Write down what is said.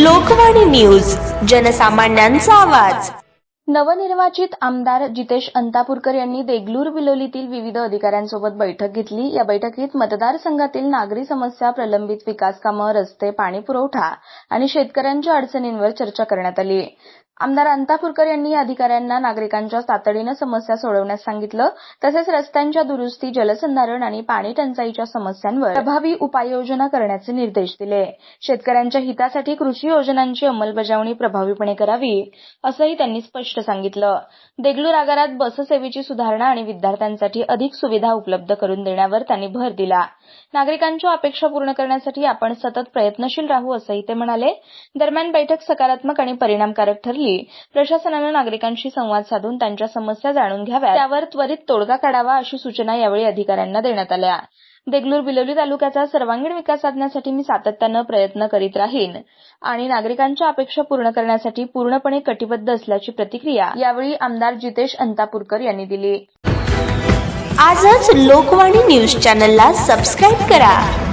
Lokvani news जनसामान्यांचा आवाज. नवनिर्वाचित आमदार जितेश अंतापूरकर यांनी देगलूर बिलोलीतील विविध अधिकाऱ्यांसोबत बैठक घेतली. या बैठकीत मतदारसंघातील नागरी समस्या प्रलंबित विकास कामं रस्ते पाणीपुरवठा आणि शेतकऱ्यांच्या अडचणींवर चर्चा करण्यात आली. आमदार अंतापूरकर यांनी अधिकाऱ्यांना नागरिकांच्या तातडीनं समस्या सोडवण्यास सांगितलं. तसेच रस्त्यांच्या दुरुस्ती जलसंधारण आणि पाणी टंचाईच्या समस्यांवर प्रभावी उपाययोजना करण्याचे निर्देश दिले. शेतकऱ्यांच्या हितासाठी कृषी योजनांची अंमलबजावणी प्रभावीपणे करावी असंही त्यांनी स्पष्ट सांगितलं. देगलूर आगारात बससेवेची सुधारणा आणि विद्यार्थ्यांसाठी अधिक सुविधा उपलब्ध करून देण्यावर त्यांनी भर दिला. नागरिकांच्या अपेक्षा पूर्ण करण्यासाठी आपण सतत प्रयत्नशील राहू असंही ते म्हणाले. दरम्यान बैठक सकारात्मक आणि परिणामकारक ठरली. प्रशासनानं नागरिकांशी संवाद साधून त्यांच्या समस्या जाणून घ्याव्यात. त्यावर त्वरित तोडगा काढावा अशी सूचना यावेळी अधिकाऱ्यांना देण्यात आल्या. देगलूर बिलोली तालुक्याचा सर्वांगीण विकास साधण्यासाठी मी सातत्यानं प्रयत्न करीत राहीन आणि नागरिकांच्या अपेक्षा पूर्ण करण्यासाठी पूर्णपणे कटिबद्ध असल्याची प्रतिक्रिया यावेळी आमदार जितेश अंतापूरकर यांनी दिली. आजच लोकवाणी न्यूज चॅनलला सबस्क्राईब करा.